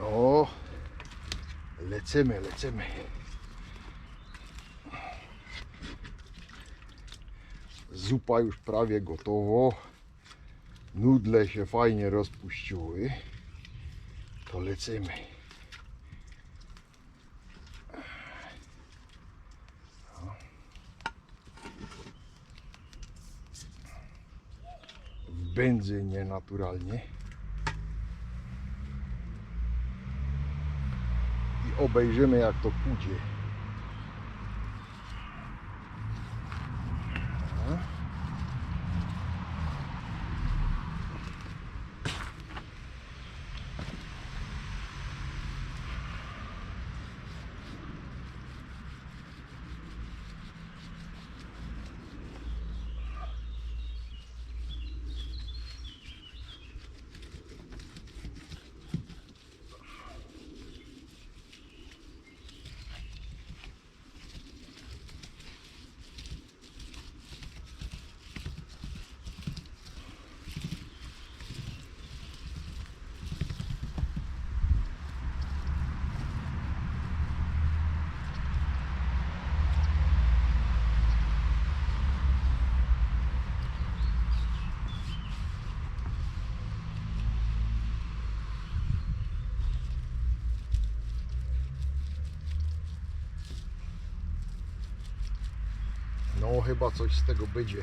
O, lecimy, lecimy. Zupa już prawie gotowo. Nudle się fajnie rozpuściły. To lecimy. W benzynie naturalnie. Obejrzymy jak to pójdzie. No chyba coś z tego będzie.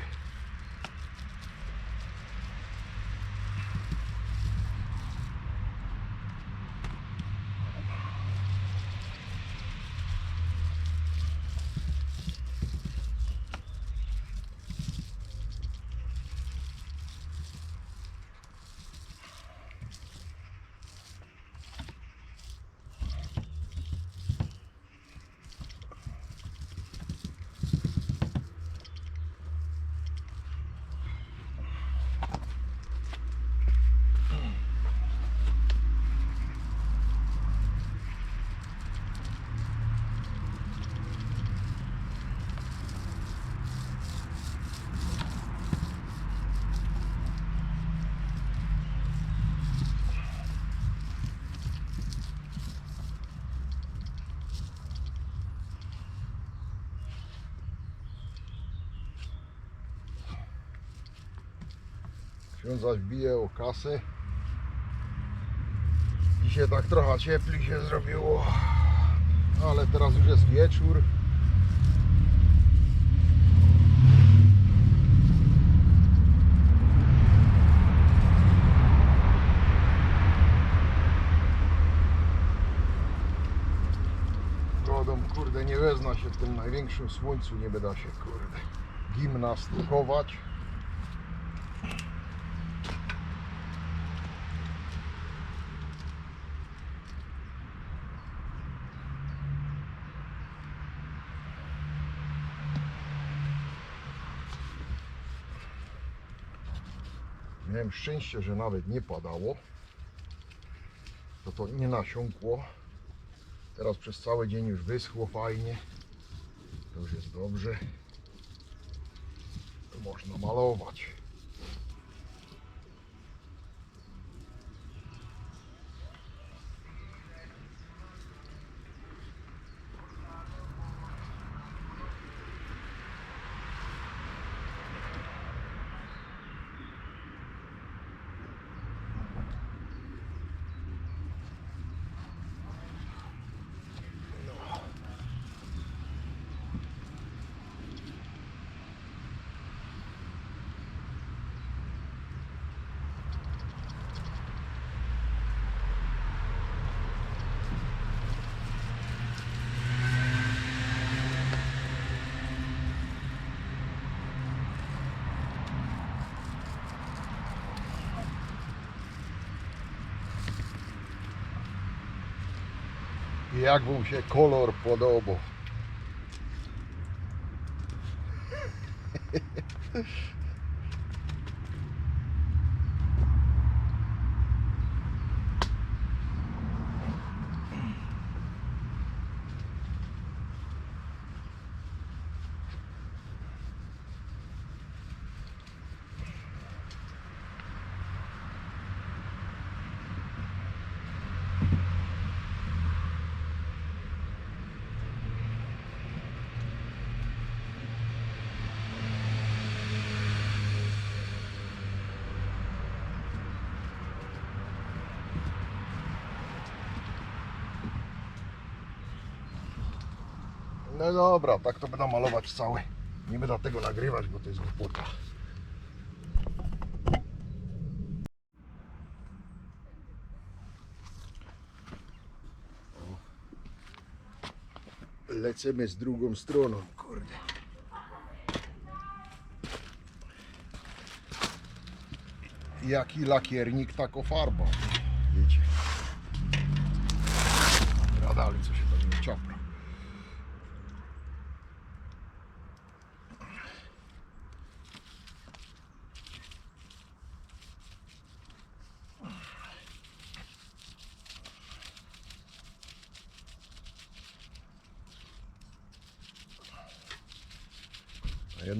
Ksiądz zaś bije o kasę. Dzisiaj tak trochę cieplej się zrobiło, ale teraz już jest wieczór. Godą, kurde, nie wezna się w tym największym słońcu, nie będę się, kurde, gimnastykować. Miałem szczęście, że nawet nie padało. To to nie nasiąkło. Teraz przez cały dzień już wyschło fajnie. To już jest dobrze. To można malować. I jak mu się kolor podobał. No dobra, tak to będę malować cały. Nie będę tego nagrywać, bo to jest głupota. Lecimy z drugą stroną, kurde. Jaki lakiernik, tako farba. Wiecie. Rada, ale co się pewnie ciapra.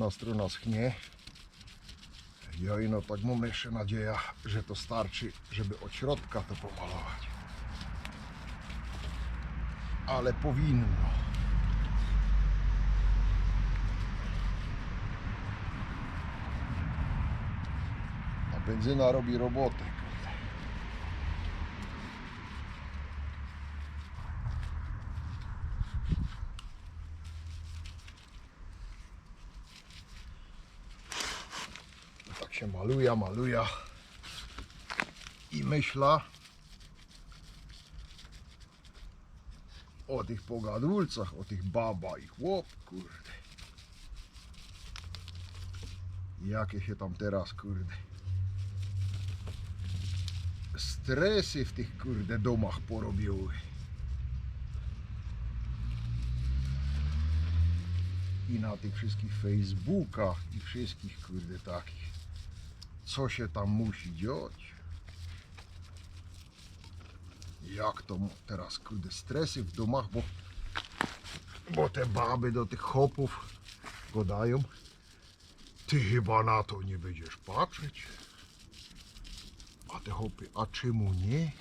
Jedna strona schnie. Ja ino tak mam jeszcze nadzieja, że to starczy, żeby od środka to pomalować. Ale powinno. A benzyna robi robotę. kurde. Tak się I myśla o tych pogadulcach, o tych baba i chłop, kurde. Jakie się tam teraz, kurde. Stresy w tych, kurde, domach porobiły. I na tych wszystkich Facebookach i wszystkich, kurde, takich. Co się tam musi dziać? Jak to teraz, kurde, stresy w domach, bo, bo te baby do tych chopów godają. Ty chyba na to nie będziesz patrzeć. A te chopy, a czemu nie?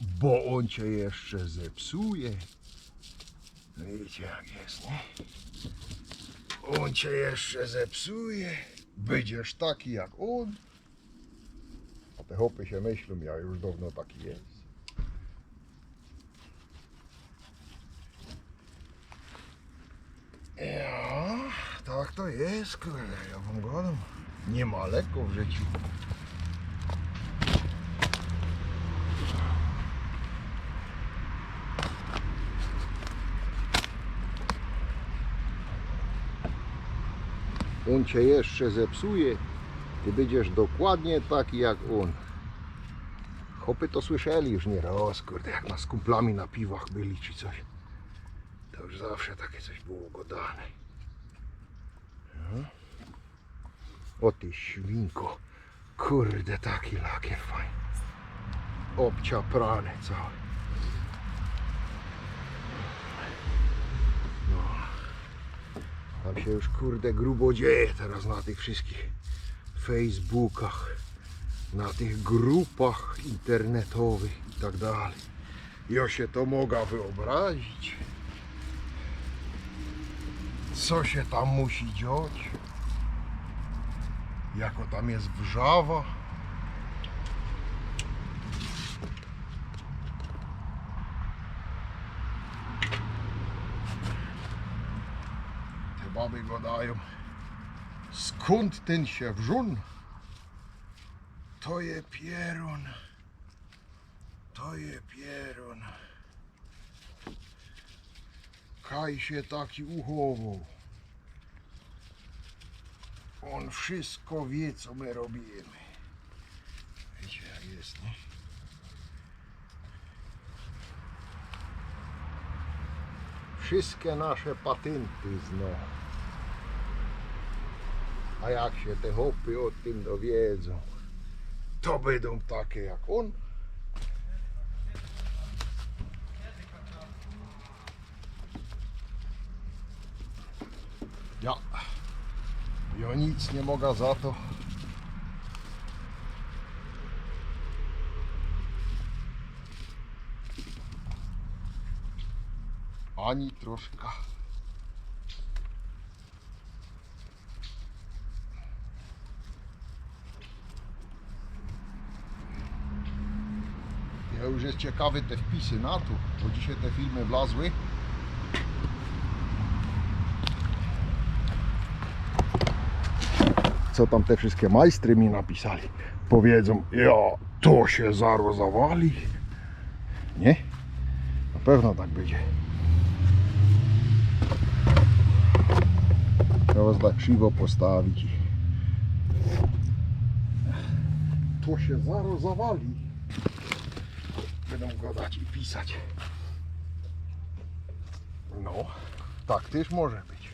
Bo on cię jeszcze zepsuje. Wiecie jak jest, nie? On cię jeszcze zepsuje. Będziesz taki jak on. A te chopy się myślą, ja już dawno taki jest. Ja, tak to jest, kurde, ja wam gadam. Nie ma lekko w życiu. Cię jeszcze zepsuje, ty będziesz dokładnie taki jak on. Chopy to słyszeli już nie raz, kurde, jak na z kumplami na piwach byli czy coś. To już zawsze takie coś było godane. No. O ty świnko, kurde, taki lakier fajny. Obciaprany cały. No. Tam się już kurde grubo dzieje teraz na tych wszystkich Facebookach, na tych grupach internetowych i tak dalej. Ja się to mogę wyobrazić. Co się tam musi dziać? Jako tam jest wrzawa. Te baby gadają. Skąd ten się wrzun? To je pierun. To je pierun. Kaj się taki uchował. On wszystko wie, co my robimy. Wiecie, jak jest, nie? Wszystkie nasze patenty zna. A jak się te hopy o tym dowiedzą, to będą takie jak on. Ja, ja nic nie mogę za to. Ani troszkę. Ciekawy te wpisy na tu, bo dzisiaj te filmy wlazły. Co tam te wszystkie majstry mi napisali? Powiedzą, ja, to się zaro zawali. Nie? Na pewno tak będzie. Trzeba tak krzywo postawić. To się zaro zawali. Będą gadać i pisać. No, tak też może być.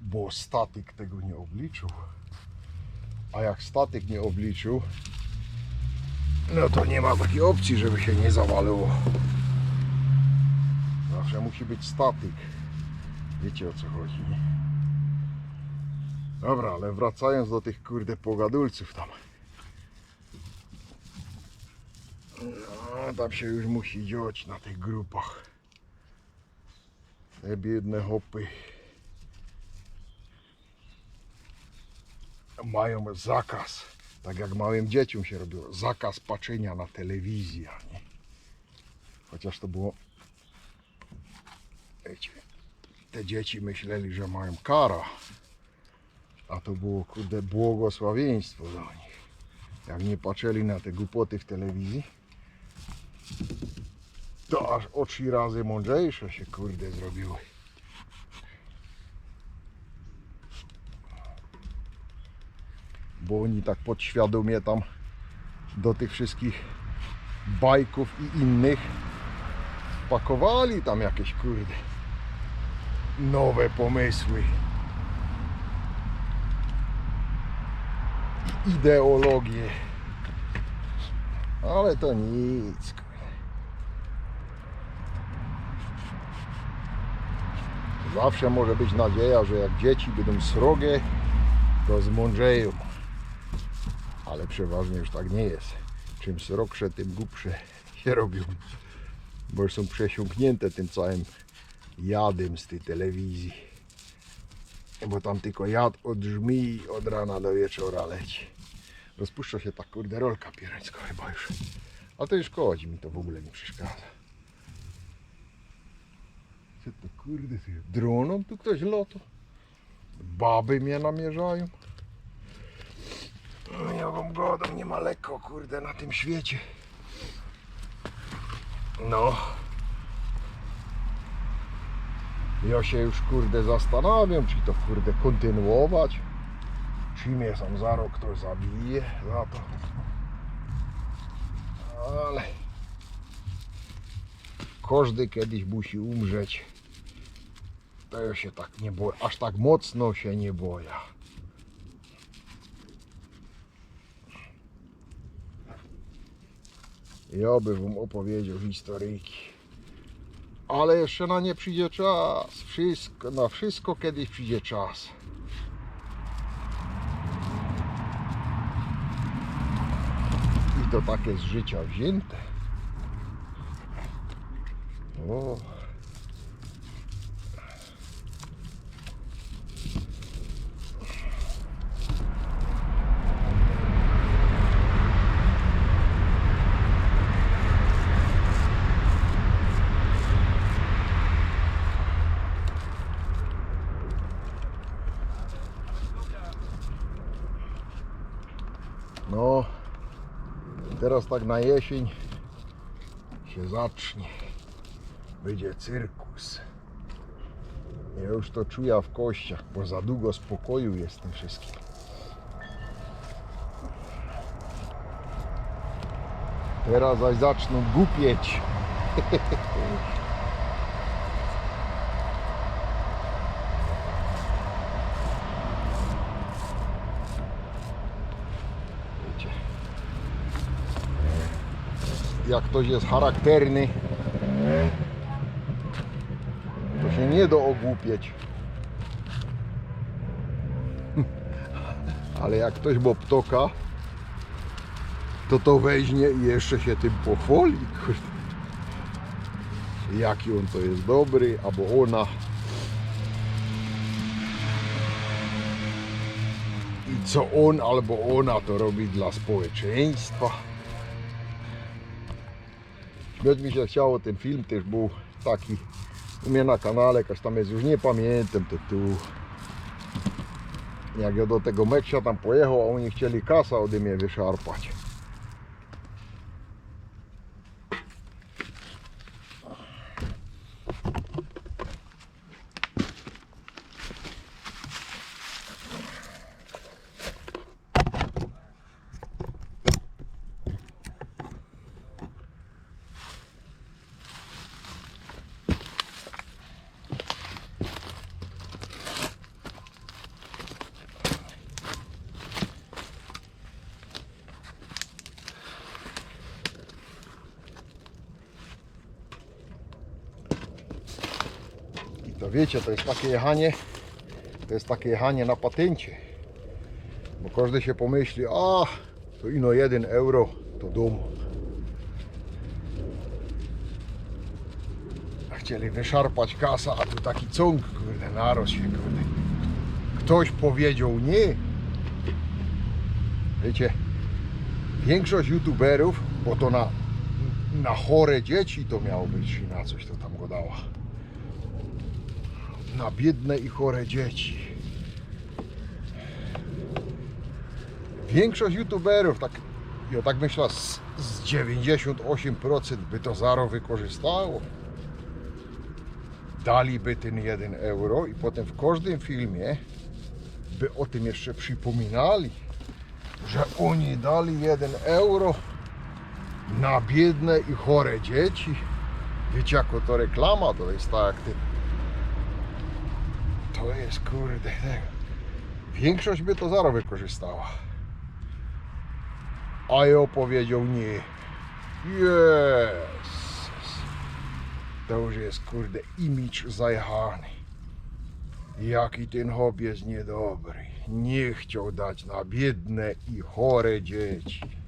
Bo statyk tego nie obliczył. A jak statyk nie obliczył, no to nie ma takiej opcji, żeby się nie zawaliło. Zawsze musi być statyk. Wiecie o co chodzi? Dobra, ale wracając do tych kurde pogadulców tam. No, tam się już musi dziać na tych grupach. Te biedne hopy. Mają zakaz, tak jak małym dzieciom się robiło, zakaz patrzenia na telewizję, nie? Chociaż to było, wiecie, te dzieci myśleli, że mają kara, a to było kurde błogosławieństwo dla nich. Jak nie patrzyli na te głupoty w telewizji, to aż o trzy razy mądrzejsze się kurde zrobiły. Bo oni tak podświadomie tam do tych wszystkich bajków i innych pakowali tam jakieś kurde nowe pomysły. ideologię. Ale to nic. kurde. Zawsze może być nadzieja, że jak dzieci będą srogie, to zmądrzeją. Ale przeważnie już tak nie jest. Czym srogsze, tym głupsze się robią. Bo już są przesiąknięte tym całym jadem z tej telewizji. Bo tam tylko jad od od rana do wieczora leci. Rozpuszcza się ta kurde rolka pierańska chyba już. Ale to już szkodzi, mi to w ogóle nie przeszkadza. To kurde, ty droną tu ktoś loto? Baby mnie namierzają. No ja wam godą, nie ma lekko kurde na tym świecie. No. Ja się już kurde zastanawiam, czy to kurde kontynuować. Czy mnie sam za rok ktoś zabije za to. Ale każdy kiedyś musi umrzeć. To ja się tak nie boję, aż tak mocno się nie boję. Ja bym wam opowiedział historyjki. Ale jeszcze na nie przyjdzie czas. Wszystko, na wszystko kiedyś przyjdzie czas. I to takie z życia wzięte. No, teraz tak na jesień się zacznie. Będzie cyrkus. Ja już to czuję w kościach, bo za długo spokoju jest tym wszystkim. Teraz zaś zaczną głupieć. Wiecie. Jak ktoś jest charakterny, to się nie da ogłupieć. Ale jak ktoś ma ptoka, to to weźmie i jeszcze się tym pochwali. Jaki on to jest dobry, albo ona. I co on albo ona to robi dla społeczeństwa. Śmiać mi się chciało, ten film też był taki u mnie na kanale, jakaś tam jest, już nie pamiętam tytułu. Jak ja do tego Meksia tam pojechał, a oni chcieli kasa ode mnie wyszarpać. Wiecie, to jest takie jechanie, to jest takie jechanie na patencie. Bo każdy się pomyśli, a to ino 1 euro to dom. Chcieli wyszarpać kasa, a tu taki cąg, kurde, narost się, kurde. Ktoś powiedział nie. Wiecie, większość youtuberów, bo to na, na chore dzieci to miało być, i na coś to tam na biedne i chore dzieci. Większość youtuberów, tak, ja tak myślę, z, z 98% by to zaro wykorzystało. Daliby ten 1 euro i potem w każdym filmie by o tym jeszcze przypominali, że oni dali 1 euro na biedne i chore dzieci. Wiecie, jako to reklama, to jest tak jak ty to jest kurde. Większość by to zaro wykorzystała. A ja powiedział nie. Jezus. To już jest kurde imidż zajechany. Jaki ten hobby jest niedobry. Nie chciał dać na biedne i chore dzieci.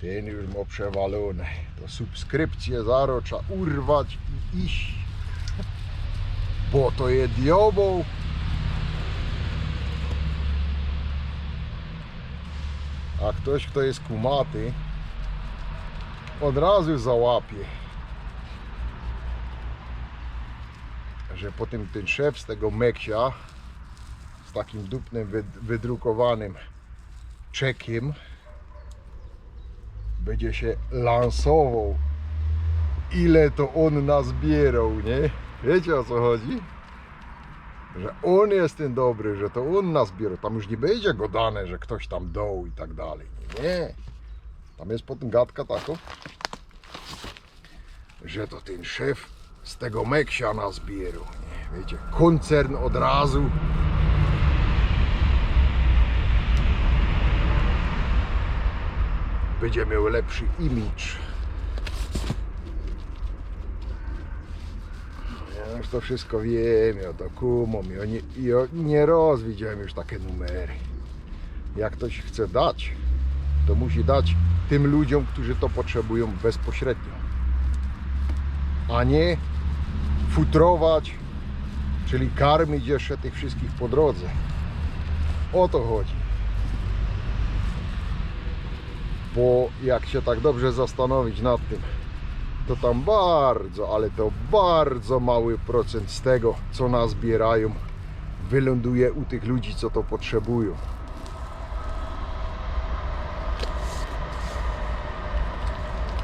Ten już ma przewalone. To subskrypcję zaro trzeba urwać i iść. Bo to jest diabeł. A ktoś, kto jest kumaty, od razu załapie. Że potem ten szef z tego Meksia z takim dupnym wyd- wydrukowanym czekiem będzie się lansował ile to on nazbierał, nie? Wiecie o co chodzi? Że on jest ten dobry, że to on nazbierał. Tam już nie będzie go dane, że ktoś tam doł i tak dalej. Nie. Tam jest potem gadka taka, że to ten szef z tego Meksia nazbierał. Nie? Wiecie, koncern od razu będzie miał lepszy imidż. Ja już to wszystko wiem, ja to kumam, ja nie, ja nie raz widziałem już takie numery. Jak ktoś chce dać, to musi dać tym ludziom, którzy to potrzebują bezpośrednio. A nie futrować, czyli karmić jeszcze tych wszystkich po drodze. O to chodzi. Bo jak się tak dobrze zastanowić nad tym, to tam bardzo, ale to bardzo mały procent z tego, co nazbierają, wyląduje u tych ludzi, co to potrzebują.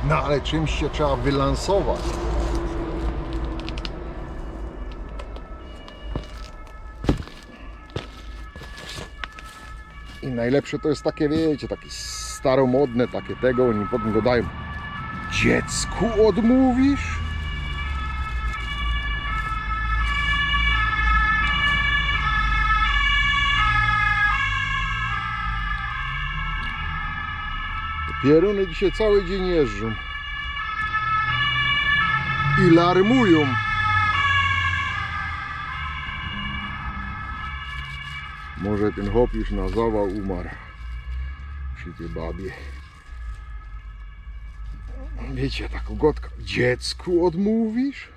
No ale czymś się trzeba wylansować. I najlepsze to jest takie, wiecie, takie staromodne, takie tego, oni potem go dają. Dziecku odmówisz? Pieruny dzisiaj cały dzień jeżdżą. I larmują. Może ten hop już na zawał umarł przy babie. Wiecie, tak ugodka. Dziecku odmówisz?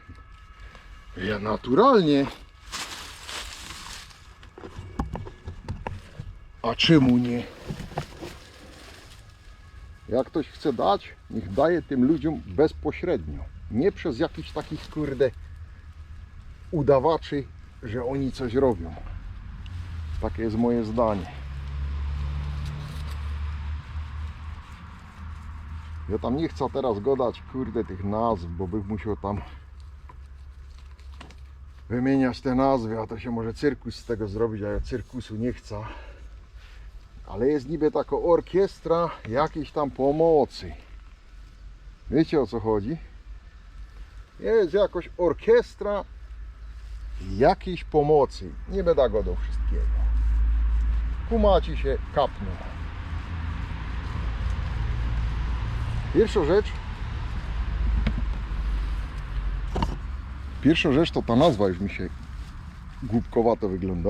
Ja naturalnie. A czemu nie? Jak ktoś chce dać, niech daje tym ludziom bezpośrednio. Nie przez jakichś takich, kurde, udawaczy, że oni coś robią. Takie jest moje zdanie. Ja tam nie chcę teraz godać kurde tych nazw, bo bym musiał tam wymieniać te nazwy, a to się może cyrkus z tego zrobić, a ja cyrkusu nie chcę. Ale jest niby taka orkiestra jakiejś tam pomocy. Wiecie o co chodzi? Jest jakoś orkiestra jakiejś pomocy. Nie będę go do wszystkiego. Kumaci się kapną. Pierwsza rzecz. Pierwsza rzecz to ta nazwa już mi się głupkowato wygląda.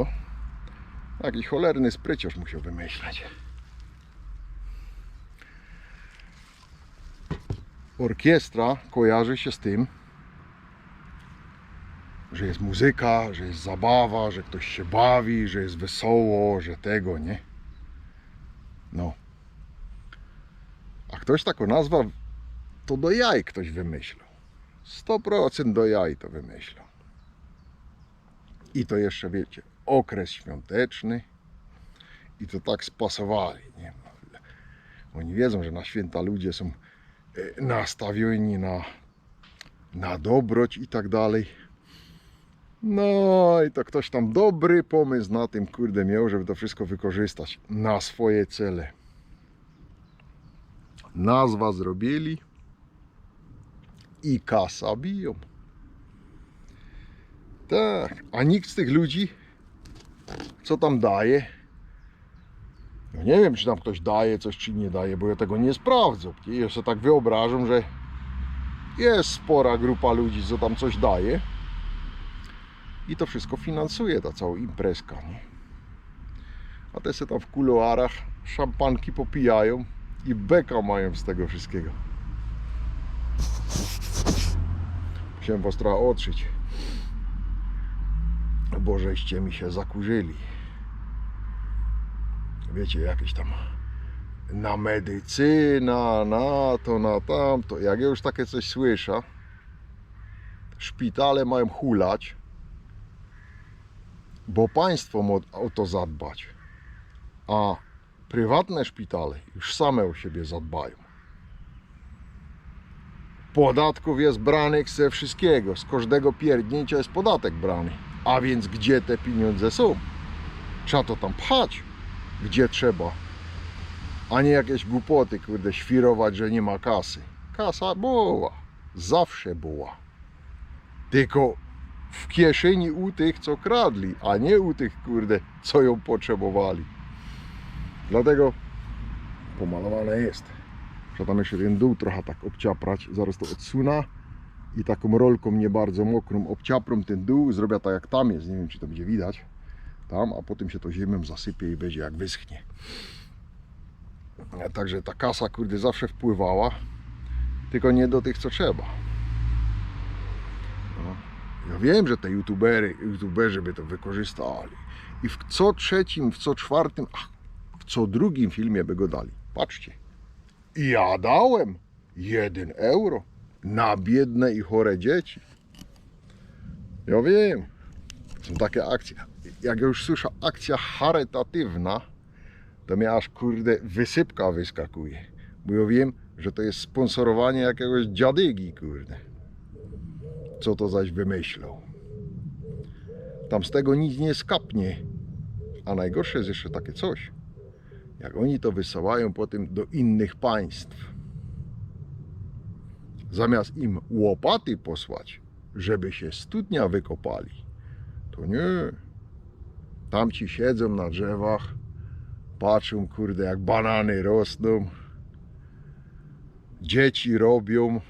Jakiś cholerny spryciarz musiał wymyśleć. Orkiestra kojarzy się z tym, że jest muzyka, że jest zabawa, że ktoś się bawi, że jest wesoło, że tego, nie? No. Ktoś taką nazwa, to do jaj ktoś wymyślał. 100% do jaj to wymyślał. I to jeszcze wiecie, okres świąteczny i to tak spasowali. Nie? Oni wiedzą, że na święta ludzie są e, nastawieni na, na dobroć i tak dalej. No i to ktoś tam dobry pomysł na tym kurde miał, żeby to wszystko wykorzystać na swoje cele. Nazwa zrobili i kasa biją. Tak, a nikt z tych ludzi, co tam daje, no nie wiem, czy tam ktoś daje coś, czy nie daje, bo ja tego nie sprawdzę. Ja sobie tak wyobrażam, że jest spora grupa ludzi, co tam coś daje i to wszystko finansuje, ta cała imprezka, nie? A te se tam w kuluarach szampanki popijają i beka mają z tego wszystkiego. Musiałem was trochę otrzyć bo żeście mi się zakurzyli. Wiecie, jakieś tam na medycyna, na to, na tamto. Jak ja już takie coś słyszę, szpitale mają hulać, bo państwo ma o to zadbać, a prywatne szpitale już same o siebie zadbają. Podatków jest branych ze wszystkiego, z każdego pierdnięcia jest podatek brany. A więc gdzie te pieniądze są? Trzeba to tam pchać, gdzie trzeba. A nie jakieś głupoty, kurde, świrować, że nie ma kasy. Kasa była, zawsze była. Tylko w kieszeni u tych, co kradli, a nie u tych, kurde, co ją potrzebowali. Dlatego pomalowane jest. Trzeba tam jeszcze ten dół trochę tak obciaprać. Zaraz to odsunę i taką rolką nie bardzo mokrą obciaprą ten dół, zrobię tak jak tam jest, nie wiem czy to będzie widać. Tam, a potem się to ziemią zasypie i będzie jak wyschnie. E, także ta kasa kurde zawsze wpływała. Tylko nie do tych co trzeba. No. ja wiem, że te youtubery youtuberzy by to wykorzystali. I w co trzecim, w co czwartym? Ach, co drugim filmie by go dali patrzcie ja dałem 1 euro na biedne i chore dzieci. Ja wiem, są takie akcje. Jak ja już słyszę akcja charytatywna, to mnie aż kurde wysypka wyskakuje. Bo ja wiem, że to jest sponsorowanie jakiegoś dziadygi, kurde. Co to zaś wymyślał. Tam z tego nic nie skapnie. A najgorsze jest jeszcze takie coś. Jak oni to wysyłają potem do innych państw zamiast im łopaty posłać, żeby się studnia wykopali, to nie. Tamci siedzą na drzewach, patrzą, kurde, jak banany rosną, dzieci robią,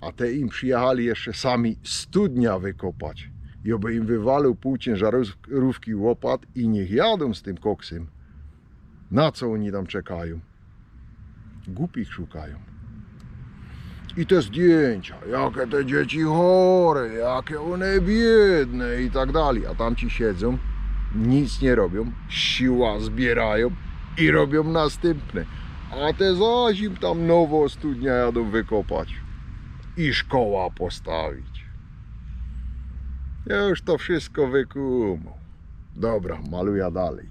a te im przyjechali jeszcze sami studnia wykopać. I oby im wywalił pół ciężarówki łopat i niech jadą z tym koksem. Na co oni tam czekają? Głupich szukają. I te zdjęcia, jakie te dzieci chore, jakie one biedne i tak dalej. A tam ci siedzą nic nie robią, siła zbierają i robią następne. A te zaś im tam nowo studnia jadą wykopać i szkoła postawić. Ja już to wszystko wykumał. Dobra, maluję dalej.